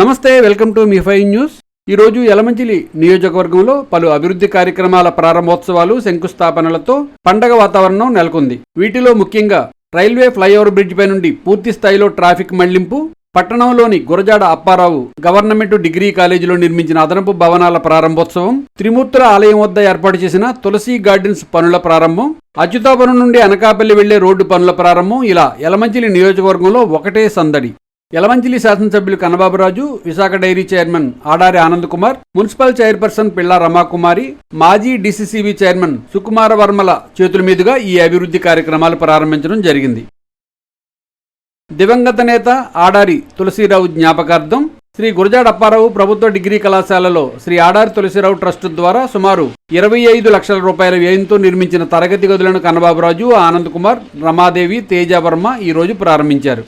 నమస్తే welcome to మీ five news. ఈరోజు యలమంచిలి నియోజకవర్గంలో పలు అభివృద్ధి కార్యక్రమాల ప్రారంభోత్సవాలు శంకుస్థాపనలతో పండగ వాతావరణం నెలకొంది. వీటిలో ముఖ్యంగా రైల్వే ఫ్లైఓవర్ బ్రిడ్జ్ పై నుండి పూర్తి స్థాయిలో ట్రాఫిక్ మళ్ళింపు పట్టణంలోని గురజాడ అప్పారావు గవర్నమెంట్ డిగ్రీ కాలేజీలో నిర్మించిన అదనపు భవనాల ప్రారంభోత్సవం త్రిమూర్తుల ఆలయం వద్ద ఏర్పాటు చేసిన తులసి గార్డెన్స్ పనుల ప్రారంభం అచ్యుతాపురం నుండి అనకాపల్లి వెళ్ళే రోడ్డు పనుల ప్రారంభం ఇలా యలమంచిలి నియోజకవర్గంలో ఒకటే సందడి. యలమంచిలి శాసనసభ్యులు Kannababuraju Visakha dairy chairman Adari Anand Kumar municipal chairperson Pilla Ramakumari మాజీ డిసిసిబి చైర్మన్ సుకుమార వర్మల చేతుల మీదుగా ఈ అభివృద్ధి కార్యక్రమాలు ప్రారంభించడం జరిగింది. దివంగత నేత ఆడారి తులసీరావు జ్ఞాపకార్థం శ్రీ గురజాడ అప్పారావు ప్రభుత్వ డిగ్రీ కళాశాలలో శ్రీ ఆడారి తులసిరావు ట్రస్ట్ ద్వారా సుమారు ఇరవై ఐదు లక్షల రూపాయల వ్యయంతో నిర్మించిన తరగతి గదులను కన్నబాబురాజు ఆనంద్ కుమార్ రమాదేవి తేజవర్మ వర్మ ఈరోజు ప్రారంభించారు.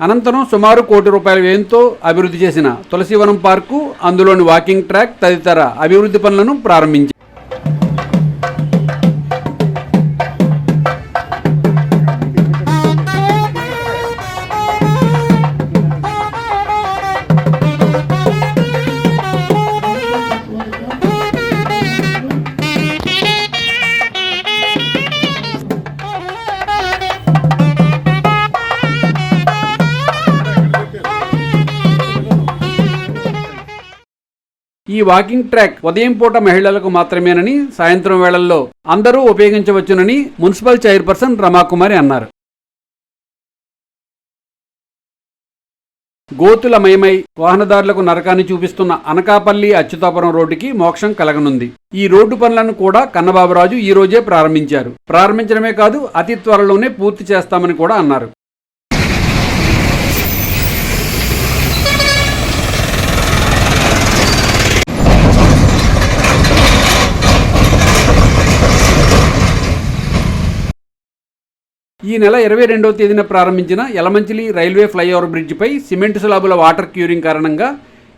అనంతరం సుమారు కోటి రూపాయల వ్యయంతో అభివృద్ధి చేసిన తులసివనం పార్కు అందులోని వాకింగ్ ట్రాక్ తదితర అభివృద్ధి పనులను ప్రారంభించారు. ఈ వాకింగ్ ట్రాక్ ఉదయం పూట మహిళలకు మాత్రమేనని సాయంత్రం వేళల్లో అందరూ ఉపయోగించవచ్చునని మున్సిపల్ చైర్పర్సన్ రమాకుమారి అన్నారు. గోతులమయమై వాహనదారులకు నరకాన్ని చూపిస్తున్న అనకాపల్లి అచ్యుతాపురం రోడ్డుకి మోక్షం కలగనుంది. ఈ రోడ్డు పనులను కూడా కన్నబాబురాజు ఈ రోజే ప్రారంభించారు. ప్రారంభించడమే కాదు అతి త్వరలోనే పూర్తి చేస్తామని కూడా అన్నారు. ఈ నెల ఇరవై రెండవ తేదీన ప్రారంభించిన యలమంచిలి రైల్వే ఫ్లైఓవర్ బ్రిడ్జిపై సిమెంట్ స్లాబుల వాటర్ క్యూరింగ్ కారణంగా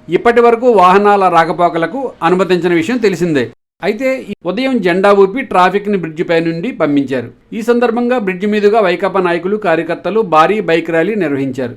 ఇప్పటి వరకు వాహనాల రాకపోకలకు అనుమతించిన విషయం తెలిసిందే. అయితే ఈ ఉదయం జెండా ఊపి ట్రాఫిక్ని బ్రిడ్జిపై నుండి పంపించారు. ఈ సందర్భంగా బ్రిడ్జి మీదుగా వైకాపా నాయకులు కార్యకర్తలు భారీ బైక్ ర్యాలీ నిర్వహించారు.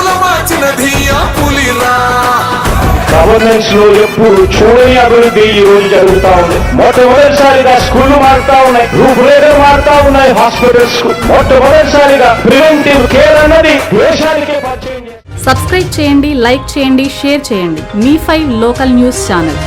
మార్చినది ఆ పులిరా. గవర్నెన్స్లో ఎప్పుడు చూడని అభివృద్ధి ఈ రోజు జరుగుతా ఉంది. మొట్టమొదటిసారిగా స్కూళ్ళు మారుతా ఉన్నాయి. రూపురేఖలు మారుతా ఉన్నాయి. హాస్పిటల్స్కు మొట్టమొదటిసారిగా ప్రివెంటివ్ కేర్ అన్నది దేశానికే. సబ్స్క్రైబ్ చేయండి లైక్ చేయండి షేర్ చేయండి. మీ ఫైవ్ లోకల్ న్యూస్ ఛానల్.